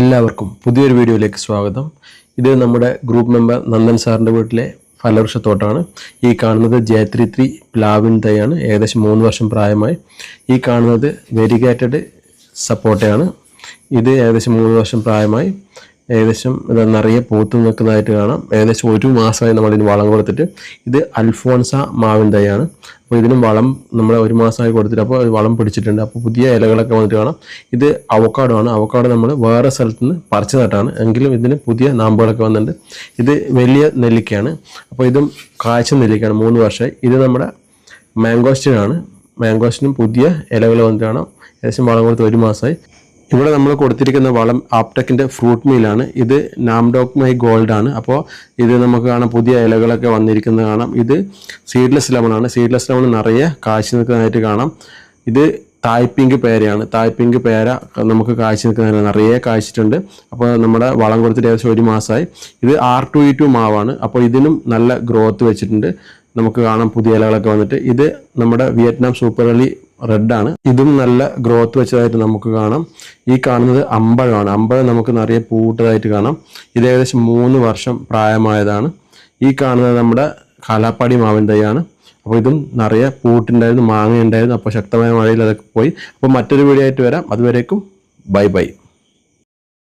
എല്ലാവർക്കും പുതിയൊരു വീഡിയോയിലേക്ക് സ്വാഗതം. ഇത് നമ്മുടെ ഗ്രൂപ്പ് മെമ്പർ നന്ദൻ സാറിന്റെ വീട്ടിലെ ഫലവൃക്ഷത്തോട്ടമാണ് ഈ കാണുന്നത് ജയത്രി ത്രീ പ്ലാവിൻ തൈയാണ്. ഏകദേശം മൂന്ന് വർഷം പ്രായമായി. ഈ കാണുന്നത് വെരിഗേറ്റഡ് സപ്പോട്ടയാണ് ഇത് ഏകദേശം മൂന്ന് വർഷം പ്രായമായി. ഏകദേശം നിറയെ പൂത്ത് നിൽക്കുന്നതായിട്ട് കാണാം. ഏകദേശം ഒരു മാസമായി നമ്മൾ ഇതിന് വളം കൊടുത്തിട്ട് ഇത് അൽഫോൺസ മാവിൻ തൈയാണ്. അപ്പോൾ ഇതിനും വളം നമ്മൾ ഒരു മാസമായി കൊടുത്തിട്ട് അപ്പോൾ വളം പിടിച്ചിട്ടുണ്ട്. അപ്പോൾ പുതിയ ഇലകളൊക്കെ വന്നിട്ട് കാണാം. ഇത് അവക്കാടോ ആണ്. അവക്കാട് നമ്മൾ വേറെ സ്ഥലത്ത് നിന്ന് പറിച്ചു നട്ടാണ്. എങ്കിലും ഇതിന് പുതിയ നാമ്പുകളൊക്കെ വന്നിട്ടുണ്ട്. ഇത് വലിയ നെല്ലിക്കയാണ്. അപ്പോൾ ഇതും കാഴ്ച നെല്ലിക്കയാണ്. മൂന്ന് വർഷമായി. ഇത് നമ്മുടെ മാംഗോസ്റ്റിനാണ് മാംഗോസ്റ്റിനും പുതിയ ഇലകൾ വന്നിട്ട് കാണാം. ഏകദേശം വളം കൊടുത്ത് ഒരു മാസമായി. ഇവിടെ നമ്മൾ കൊടുത്തിരിക്കുന്ന വളം ആപ്ടെക്കിന്റെ ഫ്രൂട്ട് മീലാണ്. ഇത് നാംഡോക് മൈ ഗോൾഡ് ആണ്. അപ്പോൾ ഇത് നമുക്ക് കാണാം പുതിയ ഇലകളൊക്കെ വന്നിരിക്കുന്നത് കാണാം. ഇത് സീഡ്ലെസ് ലെമൺ ആണ്. സീഡ്ലെസ് ലെമൺ നിറയെ കാഴ്ച നിൽക്കുന്നതായിട്ട് കാണാം. ഇത് തായ്പിങ്ക് പേരയാണ്. തായ്പിങ്ക് പേര നമുക്ക് കാഴ്ച നിൽക്കുന്നതിന് നിറയെ കാഴ്ചിട്ടുണ്ട്. അപ്പോൾ നമ്മുടെ വളം കൊടുത്തിട്ട് ഏകദേശം ഒരു മാസമായി. ഇത് ആർ ടു ഇ ടു മാവാണ്. അപ്പോൾ ഇതിനും നല്ല ഗ്രോത്ത് വെച്ചിട്ടുണ്ട്. നമുക്ക് കാണാം പുതിയ ഇലകളൊക്കെ വന്നിട്ട്. ഇത് നമ്മുടെ വിയറ്റ്നാം സൂപ്പർ അലി റെഡാണ്. ഇതും നല്ല ഗ്രോത്ത് വെച്ചതായിട്ട് നമുക്ക് കാണാം. ഈ കാണുന്നത് അമ്പഴമാണ്. അമ്പഴം നമുക്ക് നിറയെ പൂട്ടതായിട്ട് കാണാം. ഇത് ഏകദേശം മൂന്ന് വർഷം പ്രായമായതാണ്. ഈ കാണുന്നത് നമ്മുടെ കാലാപ്പാടി മാവിൻ തൈയാണ്. അപ്പോൾ ഇതും നിറയെ പൂട്ടുണ്ടായിരുന്നു മാങ്ങ ഉണ്ടായിരുന്നു അപ്പോൾ ശക്തമായ മഴയിൽ അതൊക്കെ പോയി. അപ്പോൾ മറ്റൊരു വീഡിയോ ആയിട്ട് വരാം. അതുവരേക്കും ബൈ ബൈ.